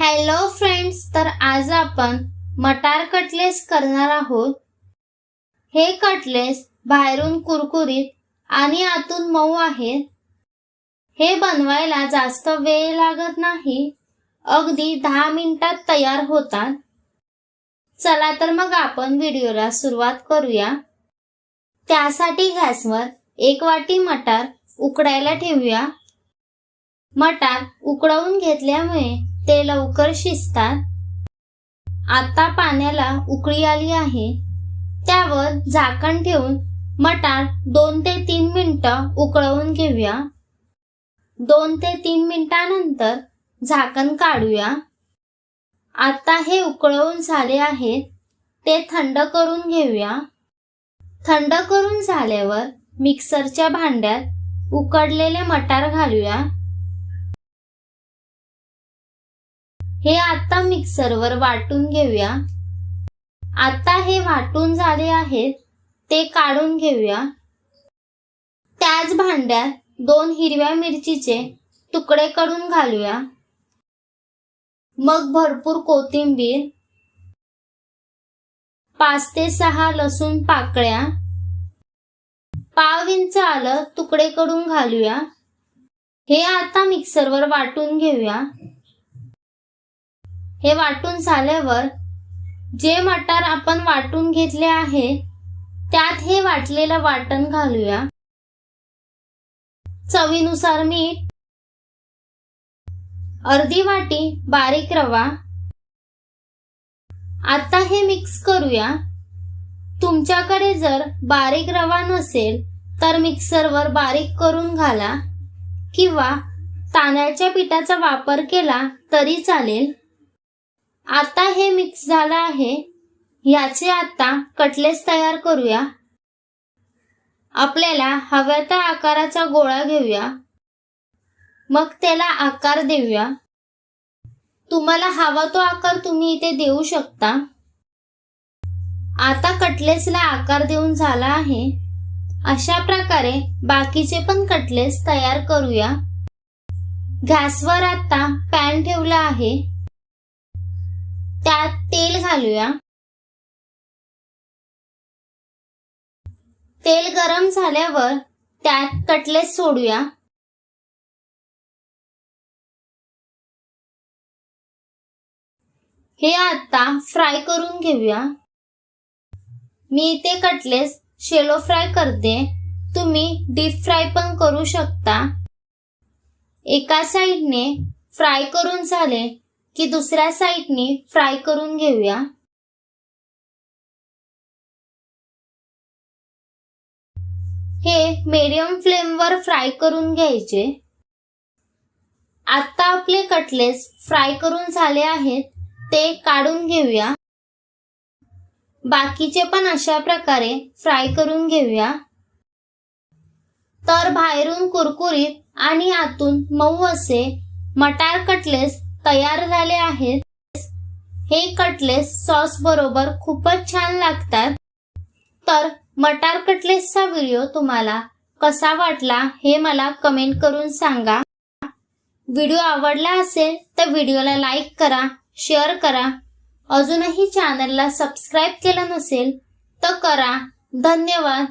Hello friends तर आज आपण मटार कटलेस करणार आहोत. हे कटलेस बाहेरून कुरकुरीत आणि आतून मऊ आहेत. हे बनवायला जास्त वेळ लागत नाही. अगदी दहा मिनिटात तयार होतात. चला तर मग आपण व्हिडिओला सुरुवात करूया. त्यासाठी गॅसवर एक वाटी मटार उकडायला ठेवूया. मटार उकडवून घेतल्यामुळे ते लवकर शिजतात. आता पाण्याला उकळी आली आहे. त्यावर झाकण ठेवून मटार दोन ते तीन मिनिटं उकळवून घेऊया. दोन ते तीन मिनिटानंतर झाकण काढूया. आता हे उकळवून झाले आहेत ते थंड करून घेऊया. थंड करून झाल्यावर मिक्सरच्या भांड्यात उकडलेले मटार घालूया. हे आता मिक्सरवर वाटून घेऊया. आता हे वाटून झाले आहेत ते काढून घेऊया. त्याच भांड्यात दोन हिरव्या मिरचीचे तुकडे करून घालूया. मग भरपूर कोथिंबीर पाच ते सहा लसूण पाकळ्या पाव इंच आलं तुकडे करून घालूया. हे आता मिक्सरवर वाटून घेऊया. हे वाटून झाल्यावर जे मटार आपण वाटून घेतले आहे त्यात हे वाटलेलं वाटण घालूया. चवीनुसार मीठ अर्धी वाटी बारीक रवा. आता हे मिक्स करूया. तुमच्याकडे जर बारीक रवा नसेल तर मिक्सरवर बारीक करून घाला. किंवा तांदळाच्या पिठाचा वापर केला तरी चालेल. आता हे मिक्स झालं आहे. याचे आता कटलेस तयार करूया. आपल्याला हव्या त्या आकाराचा गोळा घेऊया. मग त्याला आकार देऊया. तुम्हाला हवा तो आकार तुम्ही इथे देऊ शकता. आता कटलेसला आकार देऊन झाला आहे. अशा प्रकारे बाकीचे पण कटलेस तयार करूया. गॅसवर आता पॅन ठेवला आहे. त्यात तेल घालूया. तेल गरम झाल्यावर त्यात कटलेस सोडूया. हे आता फ्राय करून घेऊया. मी इथे कटलेस शेलो फ्राय करते. तुम्ही डीप फ्राय पण करू शकता. एका साईडने फ्राय करून झाले की दुसऱ्या साईडने फ्राय करून घेऊया. हे मीडियम फ्लेमवर फ्राय करून घ्यायचे. आता आपले कटलेस फ्राय करून झाले आहेत ते काढून घेऊया. बाकीचे पण अशा प्रकारे फ्राय करून घेऊया. तर बाहेरून कुरकुरीत आणि आतून मऊ असे मटार कटलेस तयार झाले आहेत. हे कटलेस सॉस बरोबर खूपच छान लागतात. तर मटार कटलेसचा व्हिडिओ तुम्हाला कसा वाटला हे मला कमेंट करून सांगा. व्हिडिओ आवडला असेल तर व्हिडिओला लाईक करा शेअर करा. अजूनही चॅनलला सबस्क्राईब केलं नसेल तर करा. धन्यवाद.